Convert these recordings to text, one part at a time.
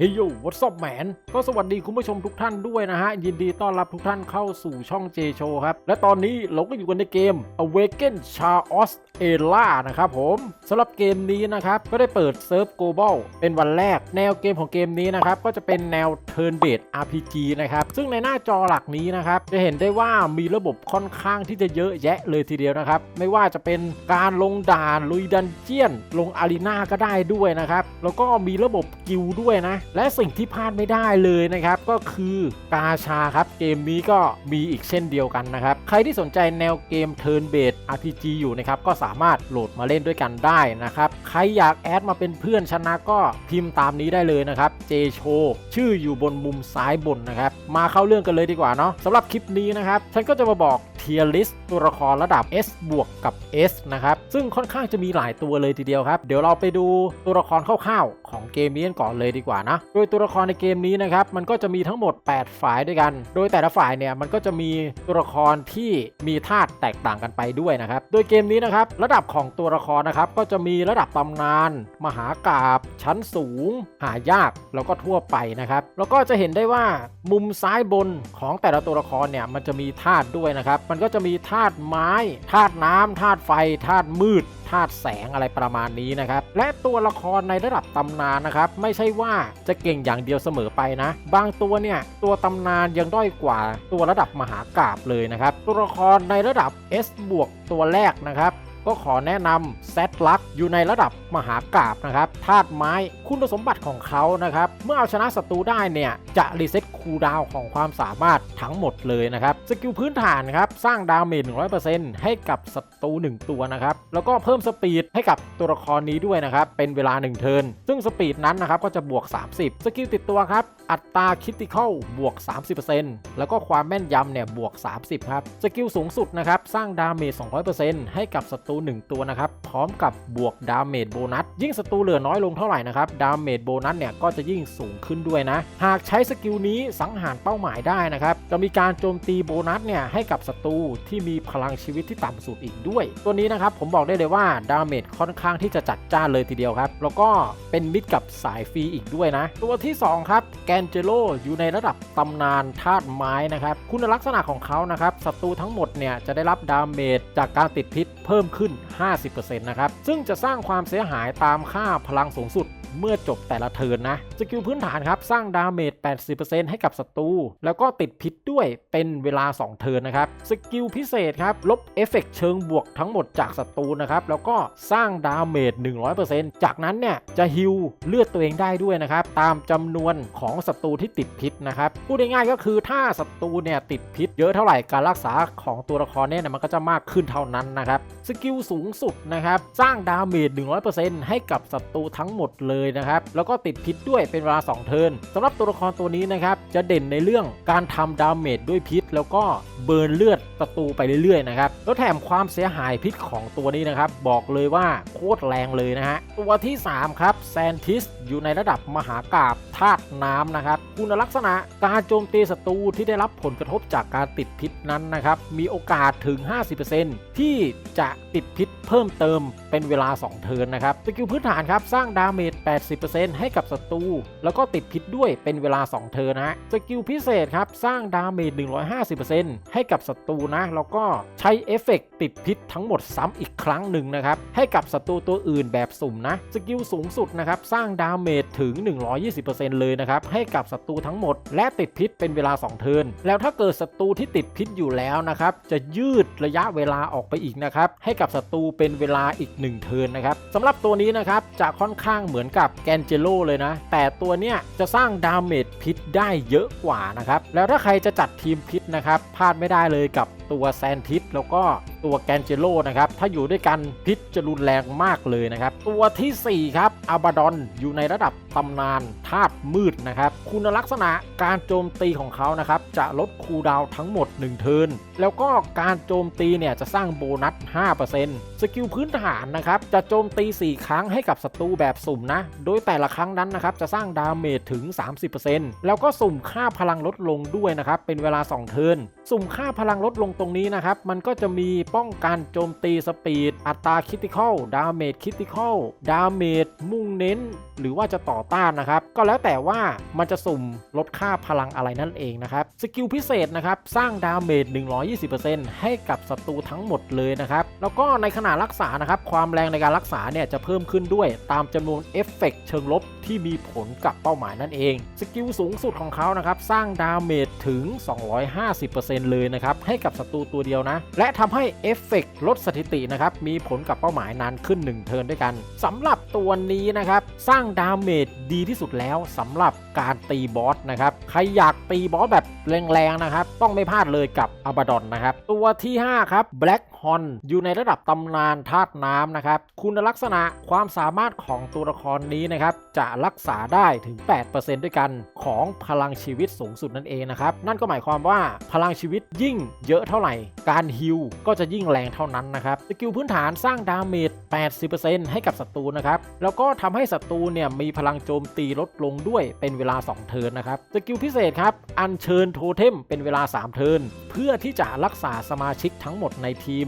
เฮ้ยโย่ what's up man ก็สวัสดีคุณผู้ชมทุกท่านด้วยนะฮะ ยินดีต้อนรับทุกท่านเข้าสู่ช่อง J Show ครับ และตอนนี้เราก็อยู่กันในเกม Awaken Chaos e l a นะครับผมสำหรับเกมนี้นะครับ ก็ได้เปิดเซิร์ฟ Global เป็นวันแรก แนวเกมของเกมนี้นะครับ ก็จะเป็นแนว Turn Based RPG นะครับ ซึ่งในหน้าจอหลักนี้นะครับ จะเห็นได้ว่ามีระบบค่อนข้างที่จะเยอะแยะเลยทีเดียวนะครับ ไม่ว่าจะเป็นการลงด่านลุยดันเจียน ลงอารีนาก็ได้ด้วยนะครับแล้วก็มีระบบกิลด้วยนะและสิ่งที่พลาดไม่ได้เลยนะครับก็คือกาชาครับเกมนี้ก็มีอีกเช่นเดียวกันนะครับใครที่สนใจแนวเกม Turn Based RPG อยู่นะครับก็สามารถโหลดมาเล่นด้วยกันได้นะครับใครอยากแอดมาเป็นเพื่อนชนะก็พิมพ์ตามนี้ได้เลยนะครับ J Show ชื่ออยู่บนมุมซ้ายบนนะครับมาเข้าเรื่องกันเลยดีกว่าเนาะสำหรับคลิปนี้นะครับฉันก็จะมาบอกเทียร์ลิสตัวละครระดับ S บวกกับ S นะครับ ซึ่งค่อนข้างจะมีหลายตัวเลยทีเดียวครับ เดี๋ยวเราไปดูตัวละครคร่าวๆของเกมนี้กันก่อนเลยดีกว่านะ โดยตัวละครในเกมนี้นะครับมันก็จะมีทั้งหมด 8 ฝ่ายด้วยกัน โดยแต่ละฝ่ายเนี่ยมันก็จะมีตัวละครที่มีธาตุแตกต่างกันไปด้วยนะครับ โดยเกมนี้นะครับระดับของตัวละครนะครับก็จะมีระดับตำนาน มหากราบ ชั้นสูง หายากแล้วก็ทั่วไปนะครับ แล้วก็จะเห็นได้ว่ามุมซ้ายบนของแต่ละตัวละครเนี่ยมันจะมีธาตุด้วยนะครับ มันก็จะมีธาตุไม้ธาตุน้ำธาตุไฟธาตุมืดธาตุแสงอะไรประมาณนี้นะครับ และตัวละครในระดับตำนานนะครับ ไม่ใช่ว่าจะเก่งอย่างเดียวเสมอไปนะ บางตัวเนี่ยตัวตำนานยังด้อยกว่าตัวระดับมหากราบเลยนะครับ ตัวละครในระดับ S บวกตัวแรกนะครับก็ขอแนะนำแซดลักอยู่ในระดับมหากราบนะครับธาตุไม้คุณสมบัติของเขานะครับ เมื่อเอาชนะศัตรูได้เนี่ย จะรีเซ็ตคูลดาวของความสามารถทั้งหมดเลยนะครับสกิลพื้นฐานครับสร้างดาเมจ100%ให้กับศัตรู1 ตัวนะครับแล้วก็เพิ่มสปีดให้กับตัวละครนี้ด้วยนะครับเป็นเวลา 1 เทิร์นซึ่งสปีดนั้นนะครับก็จะบวก 30 สกิลติดตัวครับอัตราคิติคอลบวก 30%แล้วก็ความแม่นยำเนี่ยบวก 30 ครับ สกิลสูงสุดนะครับสร้างดาเมจ 200%ให้กับศัตรู1 ตัวนะครับพร้อมกับบวกดาเมจโบนัสยิ่งศัตรูเหลือน้อยลงเท่าไหร่นะครับดาเมจโบนัสเนี่ยก็จะยิ่งสูงขึ้นด้วยนะ หากใช้สสกิลนี้สังหารเป้าหมายได้นะครับ จะมีการโจมตีโบนัสเนี่ยให้กับศัตรูที่มีพลังชีวิตที่ต่ำสุดอีกด้วย ตัวนี้นะครับผมบอกได้เลยว่าดาเมจค่อนข้างที่จะจัดจ้านเลยทีเดียวครับ แล้วก็เป็นมิตรกับสายฟรีอีกด้วยนะ ตัวที่ 2 ครับแกนเจโลอยู่ในระดับตำนานธาตุไม้นะครับ คุณลักษณะของเขานะครับศัตรูทั้งหมดเนี่ยจะได้รับดาเมจจากการติดพิษเพิ่มขึ้น 50%นะครับซึ่งจะสร้างความเสียหายตามค่าพลังสูงสุดเมื่อจบแต่ละเทิร์นนะ สกิลพื้นฐานครับ สร้างดาเมจ80%ให้กับศัตรู แล้วก็ติดพิษด้วยเป็นเวลา 2 เทิร์นนะครับ สกิลพิเศษครับ ลบเอฟเฟกต์เชิงบวกทั้งหมดจากศัตรูนะครับ แล้วก็สร้างดาเมจ 100%จากนั้นเนี่ย จะฮิลเลือดตัวเองได้ด้วยนะครับ ตามจำนวนของศัตรูที่ติดพิษนะครับ พูดง่ายๆก็คือถ้าศัตรูเนี่ยติดพิษเยอะเท่าไหร่การรักษาของตัวละครเนี่ยมันก็จะมากขึ้นเท่านั้นนะครับ สกิลสูงสุดนะครับ สร้างดาเมจ 100%ให้กับศัตรูทั้งหมดเลยนะครับ แล้วก็ติดพิษด้วยเป็นเวลา 2 เทิร์นสำหรับตัวละครตัวนี้นะครับ จะเด่นในเรื่องการทำดาเมจด้วยพิษ แล้วก็เบิร์นเลือดศัตรูไปเรื่อยๆนะครับ แล้วแถมความเสียหายพิษของตัวนี้นะครับ บอกเลยว่าโคตรแรงเลยนะฮะ ตัวที่ 3 ครับแซนทิสอยู่ในระดับมหากาบธาตุน้ำนะครับคุณลักษณะการโจมตีศัตรูที่ได้รับผลกระทบจากการติดพิษนั้นนะครับ มีโอกาสถึง 50%ที่จะติดพิษเพิ่มเติมเป็นเวลา 2 เทิร์นนะครับสกิลพื้นฐานครับสร้างดาเมจ 80%ให้กับศัตรูแล้วก็ติดพิษด้วยเป็นเวลา 2 เทิร์นนะสกิลพิเศษครับสร้างดาเมจ 150%ให้กับศัตรูนะแล้วก็ใช้เอฟเฟกต์ติดพิษทั้งหมดซ้ำอีกครั้งหนึ่งนะครับให้กับศัตรูตัวอื่นแบบสุ่มนะสกิลสูงสุดนะครับสร้างดาเมจถึง 120%เลยนะครับให้กับศัตรูทั้งหมด และติดพิษเป็นเวลา 2 เทิร์นแล้วถ้าเกิดศัตรูที่ติดพิษอยู่แล้วนะครับจะยืดระยะเวลาออกไปอีกนะครับใให้กับศัตรูเป็นเวลาอีก 1 เทิร์นนะครับสำหรับตัวนี้นะครับจะค่อนข้างเหมือนกับแกนเจโลเลยนะ แต่ตัวเนี้ยจะสร้างดาเมจพิษได้เยอะกว่านะครับแล้วถ้าใครจะจัดทีมพิษนะครับพลาดไม่ได้เลยกับ ตัวแซนทิสแล้วก็ตัวแกนเจโลนะครับ ถ้าอยู่ด้วยกันพิษจะรุนแรงมากเลยนะครับ ตัวทีสี่ 4 ครับอาบาดอนอยู่ในระดับตำนานธาตุมืดนะครับ คุณลักษณะการโจมตีของเขานะครับ จะลดคูดาวทั้งหมด 1 เทิร์นแล้วก็การโจมตีเนี่ยจะสร้างโบนัส 5%สกิลพื้นฐานนะครับจะโจมตี 4 ครั้งให้กับศัตรูแบบสุ่มนะ โดยแต่ละครั้งนั้นนะครับจะสร้างดาเมจถึง 30%แล้วก็สุ่มค่าพลังลดลงด้วยนะครับเป็นเวลา 2 เทิร์นสุ่มค่าพลังลดลงตรงนี้นะครับมันก็จะมีป้องกันโจมตีสปีด อัตราคิติคอลดาเมจคิติคอลดาเมจมุ่งเน้น หรือว่าจะต่อต้านนะครับ ก็แล้วแต่ว่ามันจะสุ่มลดค่าพลังอะไรนั่นเองนะครับ สกิลพิเศษนะครับ สร้างดาเมจ 120%ให้กับศัตรูทั้งหมดเลยนะครับ แล้วก็ในขณะรักษานะครับ ความแรงในการรักษาเนี่ยจะเพิ่มขึ้นด้วยตามจำนวนเอฟเฟกต์เชิงลบที่มีผลกับเป้าหมายนั่นเอง สกิลสูงสุดของเขานะครับ สร้างดาเมจถึง 250%เลยนะครับ ให้กับศัตรูตัวเดียวนะ และทำให้เอฟเฟกต์ลดสถิตินะครับ มีผลกับเป้าหมายนานขึ้น 1 เทิร์นด้วยกันสำหรับตัวนี้นะครับ สร้างดาเมจดีที่สุดแล้วสำหรับการตีบอสนะครับ ใครอยากตีบอสแบบแรงๆนะครับ ต้องไม่พลาดเลยกับอาบาดอนนะครับ ตัวที่ 5 ครับ Black h o n อยู่ในระดับตำนานธาตุน้ำนะครับ คุณลักษณะความสามารถของตัวละครนี้นะครับ จะรักษาได้ถึง 8%ด้วยกันของพลังชีวิตสูงสุดนั่นเองนะครับ นั่นก็หมายความว่าพลังชีวิตยิ่งเยอะเท่าไหร่ การฮิลก็จะยิ่งแรงเท่านั้นนะครับสกิลพื้นฐานสร้างดาเมจ 80%ให้กับศัตรูนะครับแล้วก็ทำให้ศัตรูเนี่ยมีพลังโจมตีลดลงด้วยเป็นเวลา 2 เทิร์นนะครับสกิลพิเศษครับอัญเชิญโทเทมเป็นเวลา 3 เทิร์นเพื่อที่จะรักษาสมาชิกทั้งหมดในทีม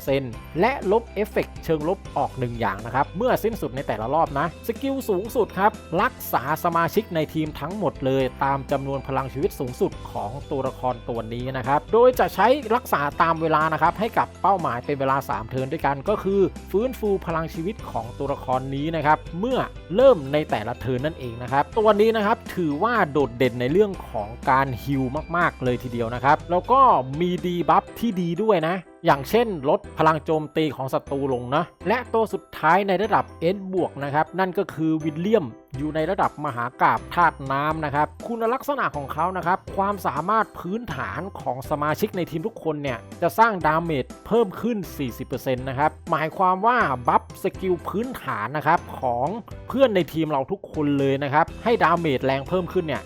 15%และลบเอฟเฟกต์เชิงลบออก 1 อย่างนะครับ เมื่อสิ้นสุดในแต่ละรอบนะ สกิลสูงสุดครับ รักษาสมาชิกในทีมทั้งหมดเลย ตามจำนวนพลังชีวิตสูงสุดของตัวละครตัวนี้นะครับ โดยจะใช้รักษาตามเวลานะครับ ให้กับเป้าหมายเป็นเวลา 3 เทิร์นด้วยกันก็คือ ฟื้นฟูพลังชีวิตของตัวละครนี้นะครับ เมื่อเริ่มในแต่ละเทิร์นนั่นเองนะครับตัวนี้นะครับถือว่าโดดเด่นในเรื่องของการฮิลมาก ๆ เลยทีเดียวนะครับ แล้วก็มีดีบัฟที่ดีด้วยนะ อย่างเช่นลดพลังโจมตีของศัตรูลงนะ และตัวสุดท้ายในระดับ S บวกนะครับ นั่นก็คือวิลเลียม อยู่ในระดับมหากราบธาตุน้ำนะครับ คุณลักษณะของเขานะครับ ความสามารถพื้นฐานของสมาชิกในทีมทุกคนเนี่ย จะสร้างดาเมจเพิ่มขึ้น 40%นะครับ หมายความว่าบัฟสกิลพื้นฐานนะครับ ของเพื่อนในทีมเราทุกคนเลยนะครับ ให้ดาเมจแรงเพิ่มขึ้นเนี่ย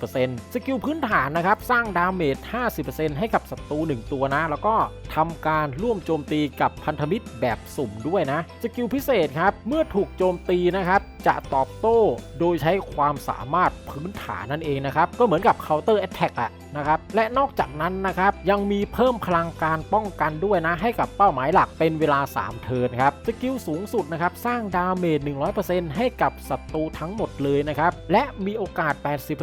40%สกิลพื้นฐานนะครับ สร้างดาเมจ 50%ให้กับศัตรู1ตัวนะ แล้วก็ทำการร่วมโจมตีกับพันธมิตรแบบสุ่มด้วยนะ สกิลพิเศษครับ เมื่อถูกโจมตีนะครับ จะตอบโต้โดยใช้ความสามารถพื้นฐานนั่นเองนะครับ ก็เหมือนกับ counter attack อะ นะครับ และนอกจากนั้นนะครับยังมีเพิ่มพลังการป้องกันด้วยนะ ให้กับเป้าหมายหลักเป็นเวลา 3 เทิร์นครับสกิลสูงสุดนะครับสร้างดาเมจ 100%ให้กับศัตรูทั้งหมดเลยนะครับ และมีโอกาส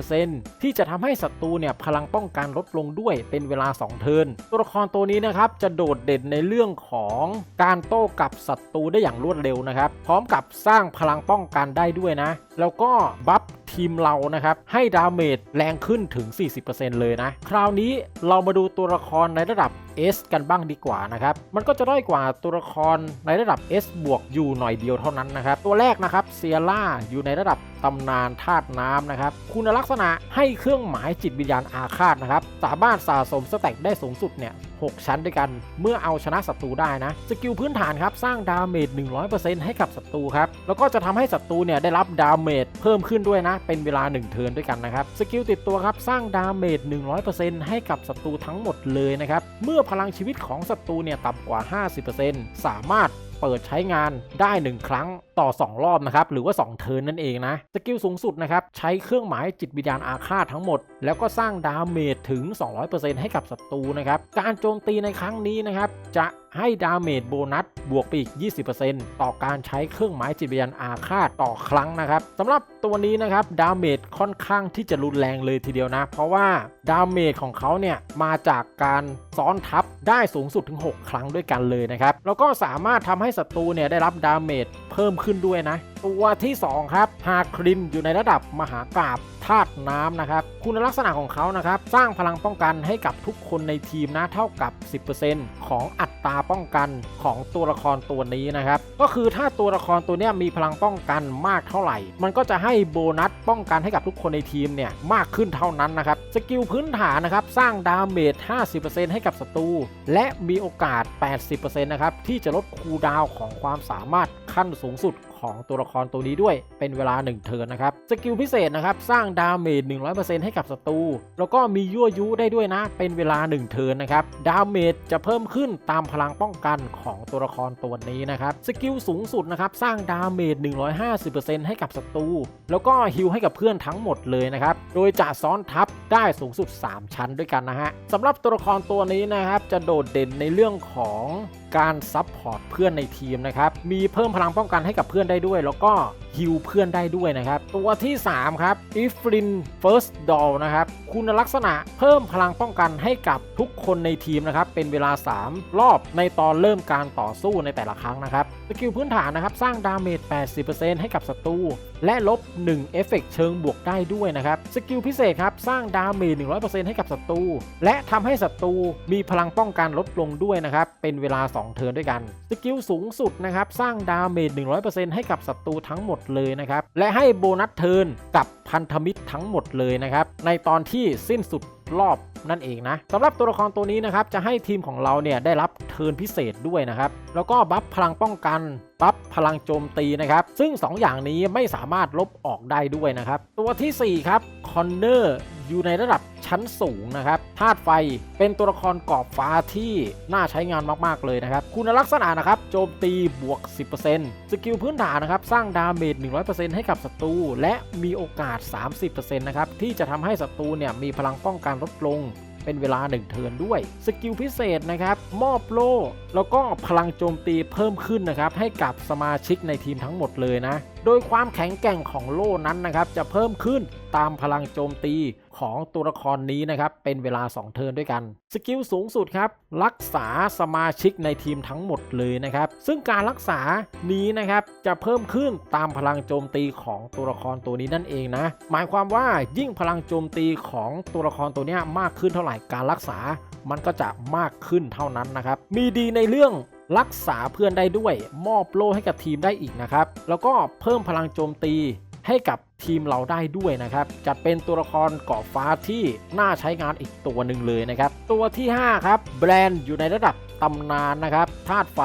80%ที่จะทำให้ศัตรูเนี่ยพลังป้องกันลดลงด้วยเป็นเวลา 2 เทิร์นตัวละครตัวนี้นะครับจะโดดเด่นในเรื่องของการโต้กับศัตรูได้อย่างรวดเร็วนะครับ พร้อมกับสร้างพลังป้องกันได้ด้วยนะ แล้วก็บัฟ ทีมเรานะครับ ให้ดาเมจแรงขึ้นถึง 40%เลยนะ คราวนี้เรามาดูตัวละครในระดับ S กันบ้างดีกว่านะครับ มันก็จะด้อยกว่าตัวละครในระดับ S บวกอยู่หน่อยเดียวเท่านั้นนะครับ ตัวแรกนะครับเซียร่าอยู่ในระดับตำนานธาตุน้ำนะครับ คุณลักษณะให้เครื่องหมายจิตวิญญาณอาฆาตนะครับ สามารถสะสมสแต็กได้สูงสุดเนี่ย6ชั้นด้วยกัน เมื่อเอาชนะศัตรูได้นะ สกิลพื้นฐานครับ สร้างดาเมจ 100%ให้กับศัตรูครับ แล้วก็จะทำให้ศัตรูเนี่ยได้รับดาเมจเพิ่มขึ้นด้วยนะ เป็นเวลา 1 เทิร์นด้วยกันนะครับ สกิลติดตัวครับ สร้างดาเมจ 100%ให้กับศัตรูทั้งหมดเลยนะครับ เมื่อพลังชีวิตของศัตรูเนี่ยต่ำกว่า 50%สามารถเปิดใช้งานได้ 1 ครั้งต่อ 2 รอบนะครับ หรือว่า 2 เทิร์นนั่นเองนะ สกิลสูงสุดนะครับ ใช้เครื่องหมายจิตวิญญาณอาฆาตทั้งหมด แล้วก็สร้างดาเมจถึง 200%ให้กับศัตรูนะครับ การโจมตีในครั้งนี้นะครับ จะ ให้ดาเมจโบนัสบวกไปอีก 20%ต่อการใช้เครื่องหมายจิตวิญญาณอาฆาตต่อครั้งนะครับสำหรับตัวนี้นะครับดาเมจค่อนข้างที่จะรุนแรงเลยทีเดียวนะ เพราะว่าดาเมจของเขาเนี่ยมาจากการซ้อนทับได้สูงสุดถึง 6 ครั้งด้วยกันเลยนะครับแล้วก็สามารถทำให้ศัตรูเนี่ยได้รับดาเมจเพิ่มขึ้นด้วยนะ ตัวที่ 2 ครับฮาครินอยู่ในระดับมหากราบธาตุน้ำนะครับ คุณลักษณะของเขานะครับ สร้างพลังป้องกันให้กับทุกคนในทีมนะเท่ากับ 10%ของอัตราป้องกันของตัวละครตัวนี้นะครับ ก็คือถ้าตัวละครตัวนี้มีพลังป้องกันมากเท่าไหร่ มันก็จะให้โบนัสป้องกันให้กับทุกคนในทีมเนี่ยมากขึ้นเท่านั้นนะครับ สกิลพื้นฐานนะครับ สร้างดาเมจ 50%ให้กับศัตรู และมีโอกาส 80%นะครับที่จะลดคูดาวของความสามารถขั้นสูงสุด ของตัวละครตัวนี้ด้วย เป็นเวลา 1 เทิร์นนะครับ สกิลพิเศษนะครับ สร้างดาเมจ 100%ให้กับศัตรู แล้วก็มียั่วยุได้ด้วยนะ เป็นเวลา 1 เทิร์นนะครับ ดาเมจจะเพิ่มขึ้นตามพลังป้องกันของตัวละครตัวนี้นะครับ สกิลสูงสุดนะครับ สร้างดาเมจ 150%ให้กับศัตรู แล้วก็ฮิลให้กับเพื่อนทั้งหมดเลยนะครับ โดยจะซ้อนทับได้สูงสุด 3 ชั้นด้วยกันนะฮะสำหรับตัวละครตัวนี้นะครับ จะโดดเด่นในเรื่องของ การซับพอร์ตเพื่อนในทีมนะครับ มีเพิ่มพลังป้องกันให้กับเพื่อนได้ด้วย แล้วก็ ฮิลเพื่อนได้ด้วยนะครับ ตัวที่ 3 ครับอิฟรินเฟิร์สดอลนะครับ คุณลักษณะเพิ่มพลังป้องกันให้กับทุกคนในทีมนะครับ เป็นเวลา 3 รอบในตอนเริ่มการต่อสู้ในแต่ละครั้งนะครับสกิลพื้นฐานนะครับสร้างดาเมจ 80%ให้กับศัตรูและลบ 1 เอฟเฟกต์เชิงบวกได้ด้วยนะครับ สกิลพิเศษครับ สร้างดาเมจ 100%ให้กับศัตรู และทำให้ศัตรูมีพลังป้องกันลดลงด้วยนะครับ เป็นเวลา 2 เทิร์นด้วยกัน สกิลสูงสุดนะครับ สร้างดาเมจ 100%ให้กับศัตรูทั้งหมดเลยนะครับ และให้โบนัสเทินกับพันธมิตรทั้งหมดเลยนะครับ ในตอนที่สิ้นสุดรอบนั่นเองนะสำหรับตัวละครตัวนี้นะครับจะให้ทีมของเราเนี่ยได้รับเทินพิเศษด้วยนะครับ แล้วก็บัฟพลังป้องกันบัฟพลังโจมตีนะครับ ซึ่ง 2 อย่างนี้ไม่สามารถลบออกได้ด้วยนะครับ ตัวทีสี่4 ครับคอนเนอร์ อยู่ในระดับชั้นสูงนะครับธาตุไฟเป็นตัวละครกรอบฟ้าที่น่าใช้งานมากๆเลยนะครับ คุณลักษณะนะครับ โจมตีบวก 10%สกิลพื้นฐานนะครับ สร้างดาเมจ 100%ให้กับศัตรู และมีโอกาส 30%นะครับ ที่จะทำให้ศัตรูเนี่ยมีพลังป้องกันลดลงเป็นเวลา 1 เทิร์นด้วย สกิลพิเศษนะครับ มอบโล่ แล้วก็พลังโจมตีเพิ่มขึ้นนะครับ ให้กับสมาชิกในทีมทั้งหมดเลยนะ โดยความแข็งแกร่งของโล่นั้นนะครับ จะเพิ่มขึ้น ตามพลังโจมตีของตัวละครนี้นะครับ เป็นเวลา 2 เทิร์นด้วยกัน สกิลสูงสุดครับ รักษาสมาชิกในทีมทั้งหมดเลยนะครับ ซึ่งการรักษานี้นะครับ จะเพิ่มขึ้นตามพลังโจมตีของตัวละครตัวนี้นั่นเองนะ หมายความว่ายิ่งพลังโจมตีของตัวละครตัวนี้มากขึ้นเท่าไหร่การรักษา มันก็จะมากขึ้นเท่านั้นนะครับ มีดีในเรื่องรักษาเพื่อนได้ด้วย มอบโล่ให้กับทีมได้อีกนะครับ แล้วก็เพิ่มพลังโจมตีให้กับ ทีมเราได้ด้วยนะครับจะเป็นตัวละครเกาะฟ้าที่น่าใช้งานอีกตัวหนึ่งเลยนะครับ ตัวที่ 5 ครับ แบรนด์อยู่ในระดับตำนานนะครับธาตุไฟ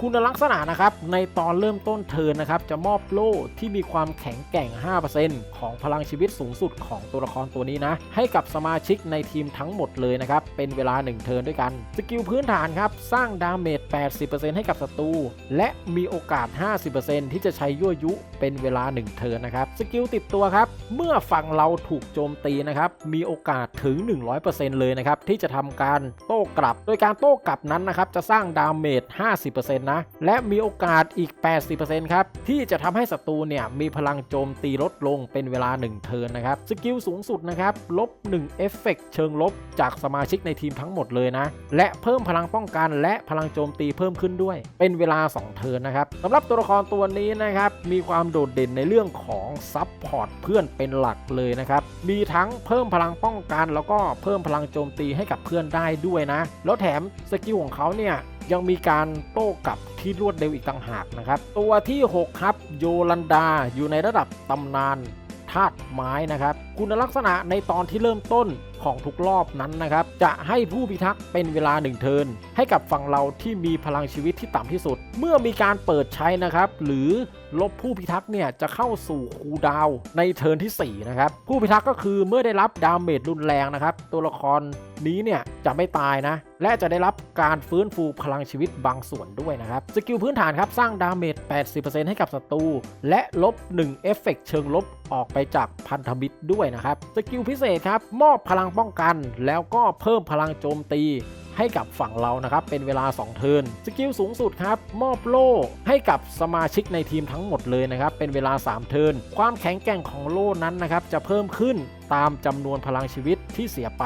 คุณลักษณะนะครับ ในตอนเริ่มต้นเทินนะครับ จะมอบโล่ที่มีความแข็งแกร่ง 5%ของพลังชีวิตสูงสุดของตัวละครตัวนี้นะ ให้กับสมาชิกในทีมทั้งหมดเลยนะครับ เป็นเวลา 1 เทินด้วยกัน สกิลพื้นฐานครับ สร้างดาเมจ 80%ให้กับศัตรู และมีโอกาส 50%ที่จะใช้ยั่วยุเป็นเวลา 1 เทินนะครับ สกิลติดตัวครับ เมื่อฝั่งเราถูกโจมตีนะครับ มีโอกาสถึง 100%เลยนะครับ ที่จะทำการโต้กลับ โดยการโต้กลับนั้นนะครับ จะสร้างดาเมจ 50%นะ และมีโอกาสอีก 80%ครับ ที่จะทำให้ศัตรูเนี่ย มีพลังโจมตีลดลงเป็นเวลา 1 เทิร์นนะครับ สกิลสูงสุดนะครับ ลบ1เอฟเฟกเชิงลบจากสมาชิกในทีมทั้งหมดเลยนะ และเพิ่มพลังป้องกันและพลังโจมตีเพิ่มขึ้นด้วย เป็นเวลา 2 เทิร์นนะครับสำหรับตัวละครตัวนี้นะครับ มีความโดดเด่นในเรื่องของซับพอร์ตเพื่อนเป็นหลักเลยนะครับ มีทั้งเพิ่มพลังป้องกัน แล้วก็เพิ่มพลังโจมตีให้กับเพื่อนได้ด้วยนะ แล้วแถมสกิลของเขาเนี่ย ยังมีการโต้กลับที่รวดเร็วอีกต่างหากนะครับ ตัวที่ 6 ครับ โยลันดาอยู่ในระดับตำนานธาตุไม้นะครับ คุณลักษณะในตอนที่เริ่มต้นของทุกรอบนั้นนะครับ จะให้ผู้พิทักษ์เป็นเวลา1เทินให้กับฝั่งเราที่มีพลังชีวิตที่ต่ำที่สุด เมื่อมีการเปิดใช้นะครับ หรือลบผู้พิทักษ์เนี่ยจะเข้าสู่คูดาวในเทินที่ 4 นะครับ ผู้พิทักษ์ก็คือเมื่อได้รับดาเมจรุนแรงนะครับ ตัวละครนี้เนี่ยจะไม่ตายนะ และจะได้รับการฟื้นฟูพลังชีวิตบางส่วนด้วยนะครับ สกิลพื้นฐานครับ สร้างดาเมจ 80%ให้กับศัตรูและลบ1เอฟเฟกเชิงลบออกไปจากพันธมิตรด้วยนะครับสกิลพิเศษครับมอบพลังป้องกัน แล้วก็เพิ่มพลังโจมตีให้กับฝั่งเรานะครับ เป็นเวลา 2 เทิร์นสกิลสูงสุดครับ มอบโล่ให้กับสมาชิกในทีมทั้งหมดเลยนะครับ เป็นเวลา 3 เทิร์นความแข็งแกร่งของโล่นั้นนะครับ จะเพิ่มขึ้น ตามจำนวนพลังชีวิตที่เสียไป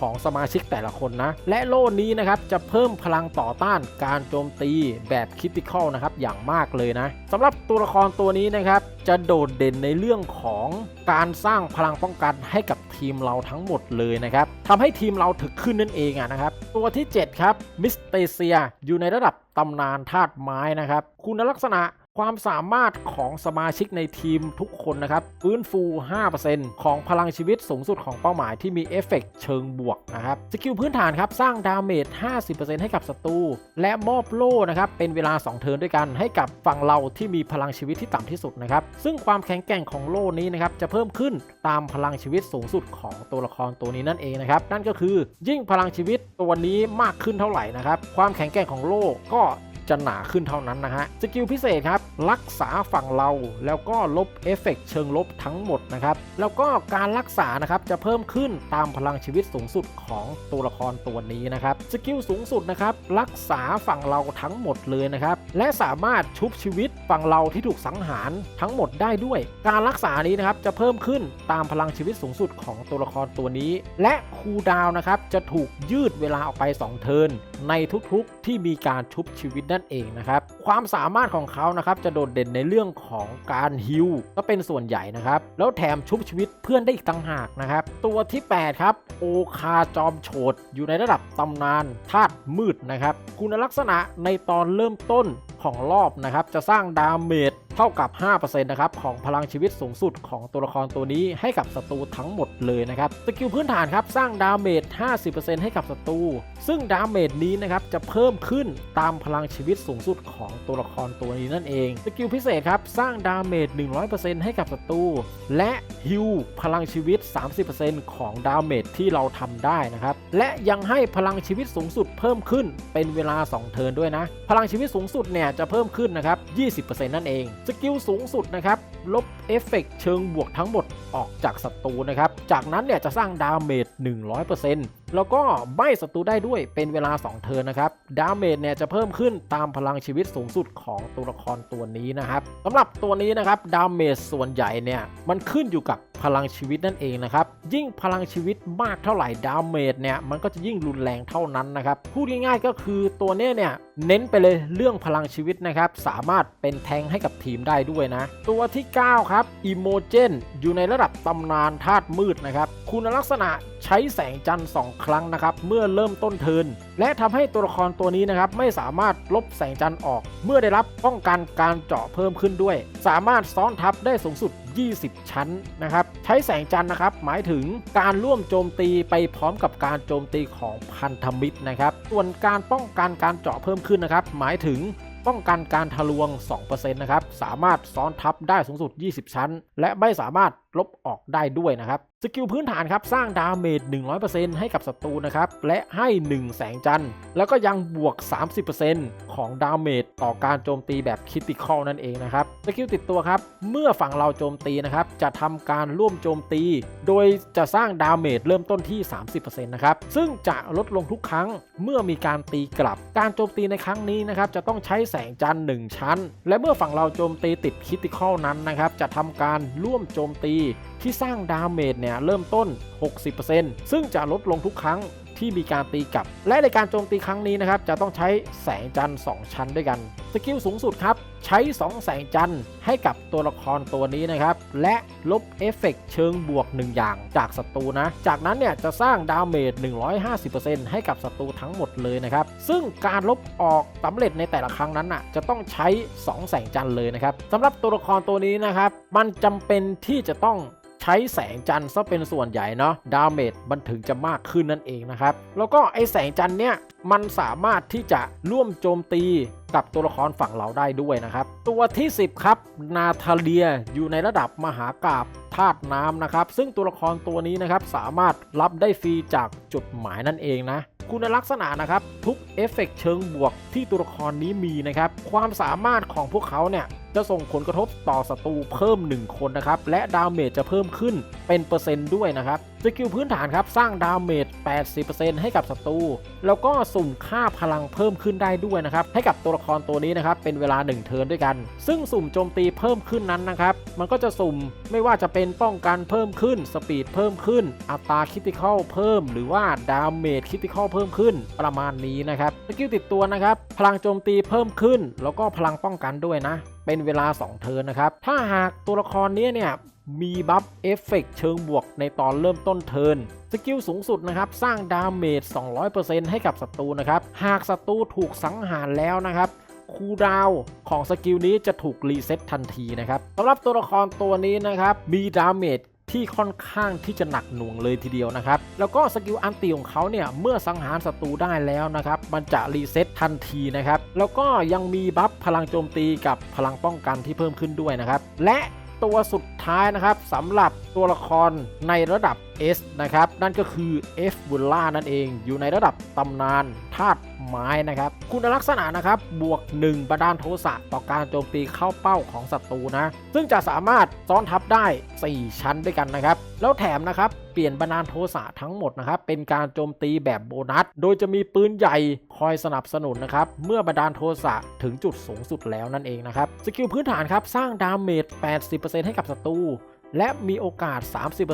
ของสมาชิกแต่ละคนนะ และโล่นี้นะครับจะเพิ่มพลังต่อต้านการโจมตีแบบคริติคอลนะครับอย่างมากเลยนะสำหรับตัวละครตัวนี้นะครับจะโดดเด่นในเรื่องของการสร้างพลังป้องกันให้กับทีมเราทั้งหมดเลยนะครับทำให้ทีมเราถึกขึ้นนั่นเองอะนะครับ ตัวที่ 7 ครับมิสเตเซียอยู่ในระดับตำนานธาตุไม้นะครับ คุณลักษณะ ความสามารถของสมาชิกในทีมทุกคนนะครับฟื้นฟู 5%ของพลังชีวิตสูงสุดของเป้าหมายที่มีเอฟเฟกต์เชิงบวกนะครับสกิลพื้นฐานครับสร้างดาเมจ 50%ให้กับศัตรูและมอบโล่นะครับเป็นเวลา 2 เทิร์นด้วยกันให้กับฝั่งเราที่มีพลังชีวิตที่ต่ำที่สุดนะครับซึ่งความแข็งแกร่งของโล่นี้นะครับจะเพิ่มขึ้นตามพลังชีวิตสูงสุดของตัวละครตัวนี้นั่นเองนะครับนั่นก็คือ ยิ่งพลังชีวิตตัวนี้มากขึ้นเท่าไหร่นะครับความแข็งแกร่งของโล่ก็ จะหนาขึ้นเท่านั้นนะฮะสกิลพิเศษครับ รักษาฝั่งเราแล้วก็ลบเอฟเฟกต์เชิงลบทั้งหมดนะครับ แล้วก็การรักษานะครับจะเพิ่มขึ้นตามพลังชีวิตสูงสุดของตัวละครตัวนี้นะครับสกิลสูงสุดนะครับรักษาฝั่งเราทั้งหมดเลยนะครับและสามารถชุบชีวิตฝั่งเราที่ถูกสังหารทั้งหมดได้ด้วย การรักษานี้นะครับจะเพิ่มขึ้นตามพลังชีวิตสูงสุดของตัวละครตัวนี้ และคูดาวน์นะครับจะถูกยืดเวลาออกไป 2 เทิร์น ในทุกๆที่มีการชุบชีวิตนั่นเองนะครับ ความสามารถของเขานะครับจะโดดเด่นในเรื่องของการฮิวก็เป็นส่วนใหญ่นะครับ แล้วแถมชุบชีวิตเพื่อนได้อีกต่างหากนะครับ ตัวที่ 8 ครับ โอคาจอมโฉดอยู่ในระดับตำนานธาตุมืดนะครับ คุณลักษณะในตอนเริ่มต้นของรอบนะครับ จะสร้างดาเมจเท่ากับ 5%นะครับของพลังชีวิตสูงสุดของตัวละครตัวนี้ให้กับศัตรูทั้งหมดเลยนะครับสกิลพื้นฐานครับสร้างดาเมจ 50%ให้กับศัตรูซึ่งดาเมจนี้นะครับจะเพิ่มขึ้นตามพลังชีวิตสูงสุดของตัวละครตัวนี้นั่นเองสกิลพิเศษครับสร้างดาเมจ 100%ให้กับศัตรูและฮิวพลังชีวิต 30%ของดาเมจที่เราทำได้นะครับและยังให้พลังชีวิตสูงสุดเพิ่มขึ้นเป็นเวลา 2 เทิร์นด้วยนะ พลังชีวิตสูงสุดเนี่ยจะเพิ่มขึ้นนะครับ 20%นั่นเอง สกิลสูงสุดนะครับ ลบ เอฟเฟกต์เชิงบวกทั้งหมดออกจากศัตรูนะครับ จากนั้นเนี่ยจะสร้างดาเมจ 100%แล้วก็ใบศัตรูได้ด้วยเป็นเวลา 2 เทิร์นนะครับ ดาเมจเนี่ยจะเพิ่มขึ้นตามพลังชีวิตสูงสุดของตัวละครตัวนี้นะครับสำหรับตัวนี้นะครับดาเมจส่วนใหญ่เนี่ยมันขึ้นอยู่กับพลังชีวิตนั่นเองนะครับ ยิ่งพลังชีวิตมากเท่าไหร่ดาเมจเนี่ยมันก็จะยิ่งรุนแรงเท่านั้นนะครับ พูดง่ายๆก็คือตัวเนี้ยเนี่ยเน้นไปเลยเรื่องพลังชีวิตนะครับ สามารถเป็นแทงให้กับทีมได้ด้วยนะ ตัวที่ 9 ครับอิโมเจนอยู่ในระดับตำนานธาตุมืดนะครับ คุณลักษณะใช้แสงจันทร์2ครั้งนะครับ เมื่อเริ่มต้นเทิน และทำให้ตัวละครตัวนี้นะครับ ไม่สามารถลบแสงจันทร์ออก เมื่อได้รับป้องกันการเจาะเพิ่มขึ้นด้วย สามารถซ้อนทับได้สูงสุด 20 ชั้นนะครับ ใช้แสงจันทร์นะครับ หมายถึงการร่วมโจมตีไปพร้อมกับการโจมตีของพันธมิตรนะครับ ส่วนการป้องกันการเจาะเพิ่มขึ้นนะครับ หมายถึง ป้องกันการทะลวง 2%นะครับ สามารถซ้อนทับได้สูงสุด 20 ชั้น และไม่สามารถลบออกได้ด้วยนะครับ สกิลพื้นฐานครับ สร้างดาเมจ 100%ให้กับศัตรูนะครับ และให้ 1 แสงจันทร์ แล้วก็ยังบวก 30%ของดาเมจต่อการโจมตีแบบคิติคอลนั่นเองนะครับ สกิลติดตัวครับ เมื่อฝั่งเราโจมตีนะครับ จะทำการร่วมโจมตี โดยจะสร้างดาเมจเริ่มต้นที่ 30%นะครับ ซึ่งจะลดลงทุกครั้งเมื่อมีการตีกลับ การโจมตีในครั้งนี้นะครับ จะต้องใช้แสงจันทร์ 1 ชั้น และเมื่อฝั่งเราโจมตีติดคิติคอลนั้นนะครับ จะทำการร่วมโจมตี ที่สร้างดาเมจเนี่ยเริ่มต้น 60%ซึ่งจะลดลงทุกครั้งที่มีการตีกลับ และในการโจมตีครั้งนี้นะครับจะต้องใช้แสงจันทร์2ชั้นด้วยกันสกิลสูงสุดครับ ใช้ 2 แสงจันทร์ให้กับตัวละครตัวนี้นะครับ และลบเอฟเฟกต์เชิงบวก 1 อย่างจากศัตรูนะ จากนั้นเนี่ยจะสร้างดาเมจ 150%ให้กับศัตรูทั้งหมดเลยนะครับ ซึ่งการลบออกสำเร็จในแต่ละครั้งนั้นน่ะจะต้องใช้ 2 แสงจันทร์เลยนะครับสำหรับตัวละครตัวนี้นะครับ มันจำเป็นที่จะต้อง ช้แสงจันทร์ซะเป็นส่วนใหญ่เนาะดาเมจมันถึงจะมากขึ้นนั่นเองนะครับ แล้วก็ไอแสงจันทร์เนี่ยมันสามารถที่จะร่วมโจมตีกับตัวละครฝั่งเราได้ด้วยนะครับ ตัวที่ 10 ครับ นาทาเลียอยู่ในระดับมหากราบธาตุน้ำนะครับ ซึ่งตัวละครตัวนี้นะครับสามารถรับได้ฟรีจากจุดหมายนั่นเองนะ คุณลักษณะนะครับ ทุกเอฟเฟกต์เชิงบวกที่ตัวละครนี้มีนะครับ ความสามารถของพวกเขาเนี่ยจะส่งผลกระทบต่อศัตรูเพิ่ม 1 คนนะครับ และดาเมจจะเพิ่มขึ้นเป็นเปอร์เซ็นต์ด้วยนะครับสกิลพื้นฐานครับ สร้างดาเมจ 80%ให้กับศัตรูแล้วก็สุ่มค่าพลังเพิ่มขึ้นได้ด้วยนะครับ ให้กับตัวละครตัวนี้นะครับ เป็นเวลา 1 เทิร์นด้วยกัน ซึ่งสุ่มโจมตีเพิ่มขึ้นนั้นนะครับ มันก็จะสุ่มไม่ว่าจะเป็นป้องกันเพิ่มขึ้น สปีดเพิ่มขึ้น อัตราคิติคอลเพิ่ม หรือว่าดาเมจคิติคอลเพิ่มขึ้นประมาณนี้นะครับสกิลติดตัวนะครับ พลังโจมตีเพิ่มขึ้น แล้วก็พลังป้องกันด้วยนะ เป็นเวลา 2 เทิร์นนะครับ ถ้าหากตัวละครนี้เนี่ยมีบัฟเอฟเฟกเชิงบวกในตอนเริ่มต้นเทิร์นสกิลสูงสุดนะครับ สร้างดาเมจ 200%ให้กับศัตรูนะครับ หากศัตรูถูกสังหารแล้วนะครับคูดาวของสกิลนี้จะถูกรีเซ็ตทันทีนะครับสำหรับตัวละครตัวนี้นะครับ มีดาเมจ ที่ค่อนข้างที่จะหนักหน่วงเลยทีเดียวนะครับ แล้วก็สกิลอันตีของเขาเนี่ย เมื่อสังหารศัตรูได้แล้วนะครับ มันจะรีเซ็ตทันทีนะครับ แล้วก็ยังมีบัฟพลังโจมตีกับพลังป้องกันที่เพิ่มขึ้นด้วยนะครับ และ ตัวสุดท้ายนะครับสำหรับตัวละครในระดับ S นะครับ นั่นก็คือ F บุลล่านั่นเองอยู่ในระดับตำนานธาตุไม้นะครับ คุณลักษณะนะครับบวก 1 ประดานโทสะต่อการโจมตีเข้าเป้าของศัตรูนะ ซึ่งจะสามารถซ้อนทับได้ 4 ชั้นด้วยกันนะครับ แล้วแถมนะครับเปลี่ยนบันดาลโทสะทั้งหมดนะครับเป็นการโจมตีแบบโบนัส โดยจะมีปืนใหญ่คอยสนับสนุนนะครับเมื่อบันดาลโทสะถึงจุดสูงสุดแล้วนั่นเองนะครับสกิลพื้นฐานครับสร้างดาเมจ 80%ให้กับศัตรู และมีโอกาส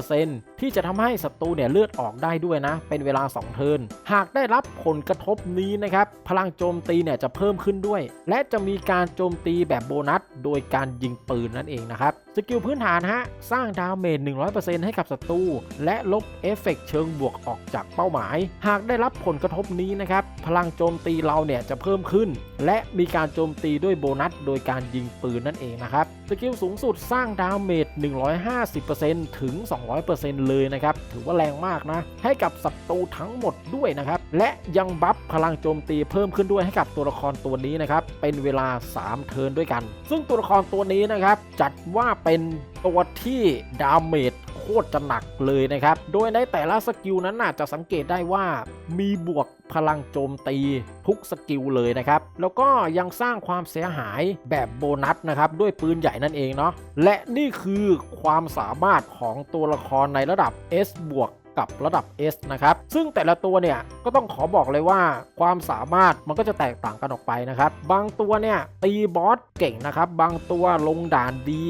30%ที่จะทำให้ศัตรูเนี่ยเลือดออกได้ด้วยนะ เป็นเวลา 2 เทิร์น หากได้รับผลกระทบนี้นะครับ พลังโจมตีเนี่ยจะเพิ่มขึ้นด้วย และจะมีการโจมตีแบบโบนัส โดยการยิงปืนนั่นเองนะครับ สกิลพื้นฐานฮะ สร้างดาเมจ 100%ให้กับศัตรู และลบเอฟเฟกต์เชิงบวกออกจากเป้าหมาย หากได้รับผลกระทบนี้นะครับ พลังโจมตีเราเนี่ยจะเพิ่มขึ้น และมีการโจมตีด้วยโบนัส โดยการยิงปืนนั่นเองนะครับ สกิลสูงสุดสร้างดาเมจ150%ถึง 200%เลยนะครับ ถือว่าแรงมากนะ ให้กับศัตรูทั้งหมดด้วยนะครับ และยังบัฟพลังโจมตีเพิ่มขึ้นด้วยให้กับตัวละครตัวนี้นะครับ เป็นเวลา 3 เทิร์นด้วยกัน ซึ่งตัวละครตัวนี้นะครับ จัดว่าเป็นตัวที่ดาเมจ โคตรจะหนักเลยนะครับ โดยในแต่ละสกิลนั้นน่ะจะสังเกตได้ว่ามีบวกพลังโจมตีทุกสกิลเลยนะครับ แล้วก็ยังสร้างความเสียหายแบบโบนัสนะครับ ด้วยปืนใหญ่นั่นเองเนาะและนี่คือความสามารถของตัวละครในระดับ S บวก กับระดับ S นะครับ ซึ่งแต่ละตัวเนี่ยก็ต้องขอบอกเลยว่าความสามารถมันก็จะแตกต่างกันออกไปนะครับ บางตัวเนี่ยตีบอสเก่งนะครับ บางตัวลงด่านดี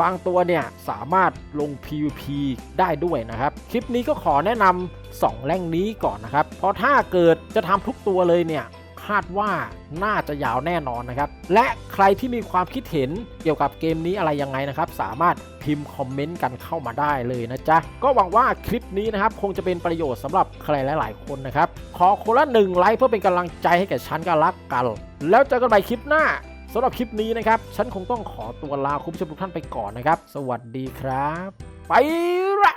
บางตัวเนี่ยสามารถลง PVP ได้ด้วยนะครับ คลิปนี้ก็ขอแนะนำ2แร่งนี้ก่อนนะครับ เพราะถ้าเกิดจะทำทุกตัวเลยเนี่ยาดว่าน่าจะยาวแน่นอนนะครับ และใครที่มีความคิดเห็นเกี่ยวกับเกมนี้อะไรยังไงนะครับ สามารถพิมพ์คอมเมนต์กันเข้ามาได้เลยนะจ๊ะ ก็หวังว่าคลิปนี้นะครับ คงจะเป็นประโยชน์สำหรับใครหลาย ๆ คนนะครับ ขอคนละหนึ่งไลค์เพื่อเป็นกำลังใจให้แก่ฉันกันละกัน แล้วเจอกันใหม่คลิปหน้าสำหรับคลิปนี้นะครับ ฉันคงต้องขอตัวลาคุณผู้ชมทุกท่านไปก่อนนะครับ สวัสดีครับ ไปละ